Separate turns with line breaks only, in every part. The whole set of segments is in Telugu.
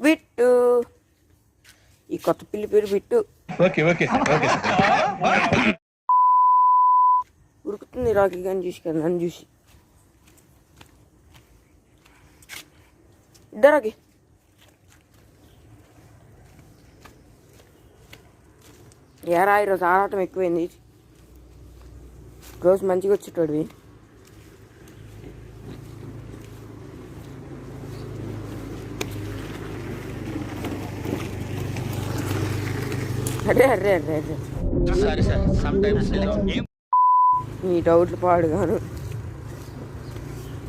బిట్టు ఈ కొత్త పిల్లి పేరు బిట్టు
ఓకే ఓకే ఓకే
ఉరుకుతుంది రాకి కానీ చూసి కదా నన్ను చూసి. ఇద్దరాకి ఏరా ఈరోజు ఆరాటం ఎక్కువైంది. రోజు మంచిగా వచ్చేటోడివి. అరే అరే అరే అరే. నీ డౌట్లు పాడుగాను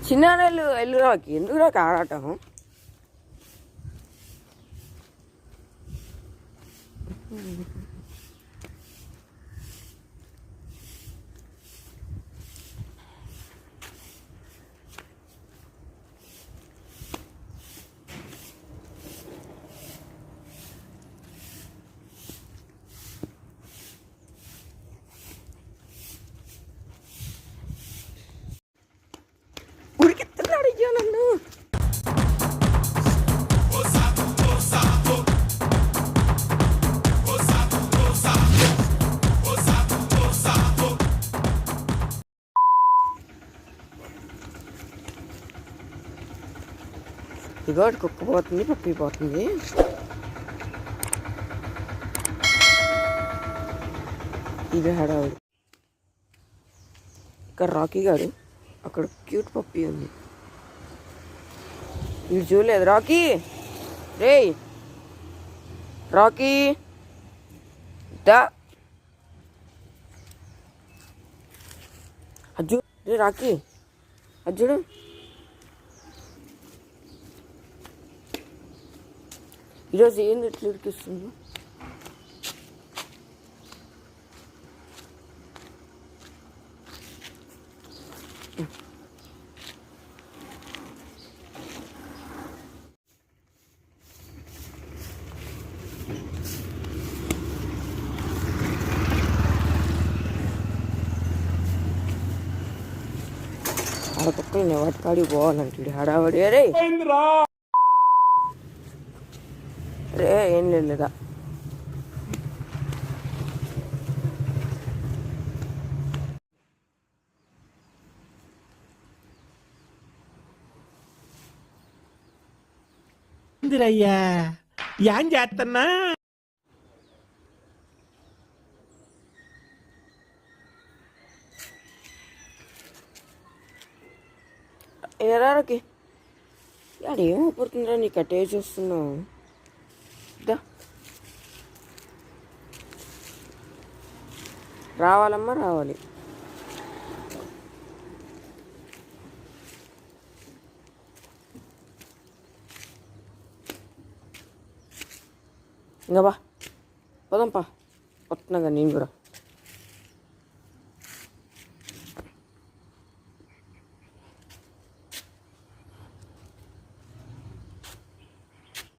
చిన్న ఎల్లు ఎల్లు రాకి ఎందుకు రాక ఆరాటం ఉరికిస్తున్నాడు ఇగోటి కుక్క పోతుంది పప్పి పోతుంది. ఇది హడావుడు. ఇక్కడ రాకీ గాడు అక్కడ క్యూట్ పప్పి ఉంది. ఇది చూడలేదు. రాకీ! రేయ్! రాకీ! దా! అజ్జు రే రాకీ! అజ్జుడు ఈరోజు ఏంది ఎట్లా ఇరికిస్తుంది ఆడ పక్కన నేను వాటి కాడికి పోవాలంటే హడావడి రే రే ఏం లేదా
యాం చేస్తున్నా
ఎరారకి యాడ ఏం పడుతుందిరా నీకు అటే చూస్తున్నావు? రావాలమ్మా రావాలి. ఇంకా బా పోదాంపా. వస్తున్నాగా నేను కూడా.